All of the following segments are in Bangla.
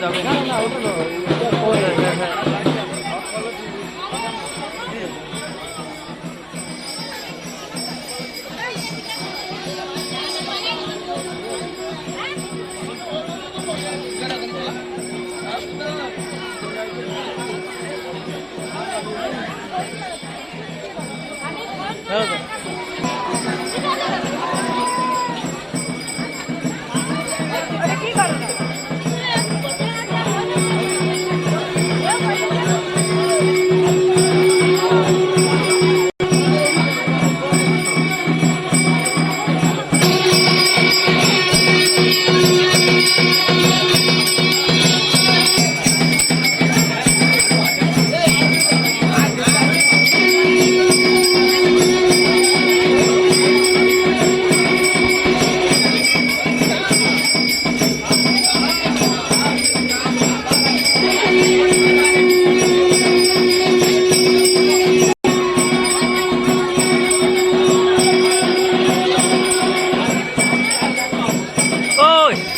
যাবে। না না ওটা না এটা পরে হ্যাঁ। হ্যাঁ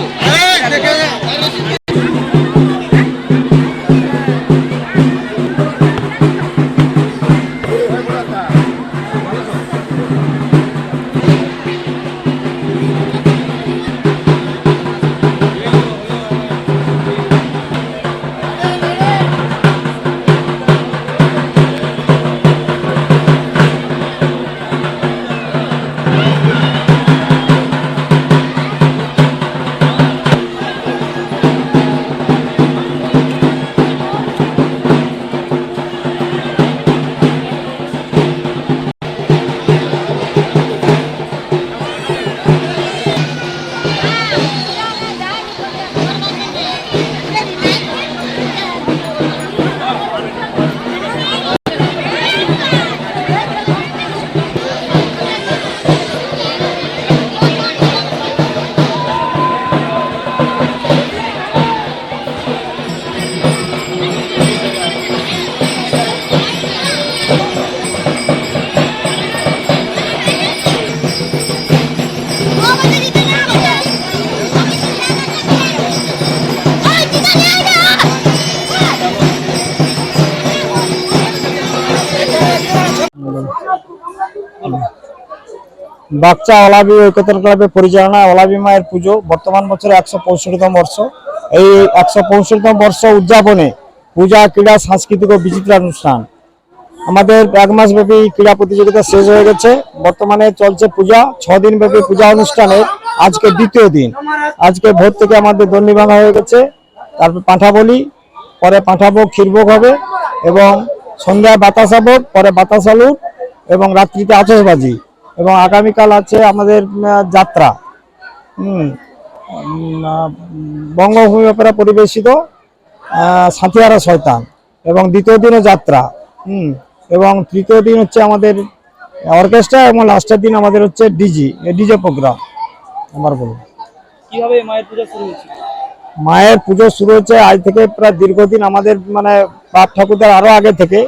বাচ্চা অলাবি ঐকতার ক্লাবের পরিচালনা অলাবি মায়ের পুজো, বর্তমান বছরে একশো পঁয়ষট্টিতম বর্ষ। এই একশো পঁয়ষট্টিতম বর্ষ উদযাপনে পূজা, ক্রীড়া, সাংস্কৃতিক ও বিচিত্র অনুষ্ঠান। আমাদের এক মাস ব্যাপী ক্রীড়া প্রতিযোগিতা শেষ হয়ে গেছে। বর্তমানে চলছে পূজা ছ দিন ব্যাপী পূজা অনুষ্ঠানের আজকে দ্বিতীয় দিন। আজকে ভোর থেকে আমাদের দন্ডি ভাঙা হয়ে গেছে। তারপর পাঁঠা বলি পরে পাঁঠাভোগ ক্ষীরভোগ হবে এবং সন্ধ্যায় বাতাসা ভোগ, পরে বাতাসা লুট এবং রাত্রিতে আতশবাজি। এবং আগামীকাল আছে আমাদের যাত্রা। হুম। বঙ্গভূমি অপেরা পরিবেশিত সাথিয়ারা শয়তান এবং দ্বিতীয় দিনও যাত্রা। হুম। এবং তৃতীয় দিন হচ্ছে আমাদের অর্কেস্ট্রা এবং লাস্টের দিন আমাদের হচ্ছে ডিজি ডিজে প্রোগ্রাম। আমার বলুন কীভাবে মায়ের পূজা শুরু হয়েছে? মায়ের পুজো শুরু হচ্ছে আজ থেকে প্রায় দীর্ঘদিন আমাদের মানে বাপ ঠাকুরদের আরও আগে থেকে।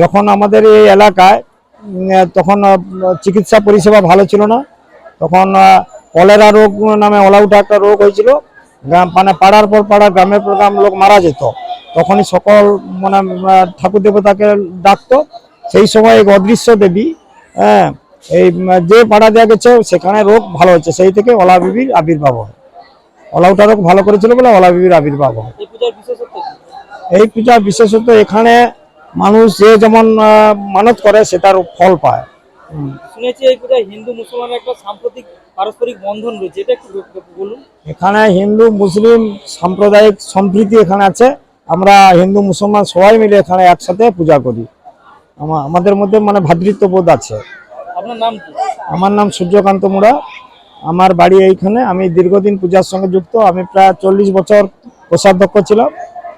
যখন আমাদের এই এলাকায় তখন চিকিৎসা পরিষেবা ভালো ছিল না। তখন কলেরা রোগ নামে অলাউটা একটা রোগ হয়েছিল। মানে পাড়ার পর পাড়া, গ্রামের পর গ্রাম লোক মারা যেত। তখনই সকল মানে ঠাকুর দেবতাকে ডাকতো। সেই সময় এক অদৃশ্য দেবী হ্যাঁ এই যে পাড়া দেওয়া গেছে, সেখানে রোগ ভালো হচ্ছে। সেই থেকে অলা বিবির আবির্ভাব হয়। অলাউটা রোগ ভালো করেছিল বলে অলা বিবির আবির্ভাব হয়। এই পূজার বিশেষত্ব এখানে মানুষ যে যেমন মানত করে সেটার ফল পায়। শুনেছি হিন্দু মুসলমানের একটা সাম্প্রতিক পারস্পরিক বন্ধন রয়েছে এটা একটু বলুন। এখানে হিন্দু মুসলিম সাম্প্রদায়িক সম্প্রীতি এখানে আছে। আমরা হিন্দু মুসলমান সবাই মিলে এখানে একসাথে পূজা করি। আমাদের মধ্যে মানে ভ্রাতৃত্ববোধ আছে। আপনার নাম আমার নাম সূর্যকান্ত মুড়া। আমার বাড়ি এইখানে। আমি দীর্ঘদিন পূজার সঙ্গে যুক্ত। আমি প্রায় চল্লিশ বছর কোষাধ্যক্ষ ছিলাম।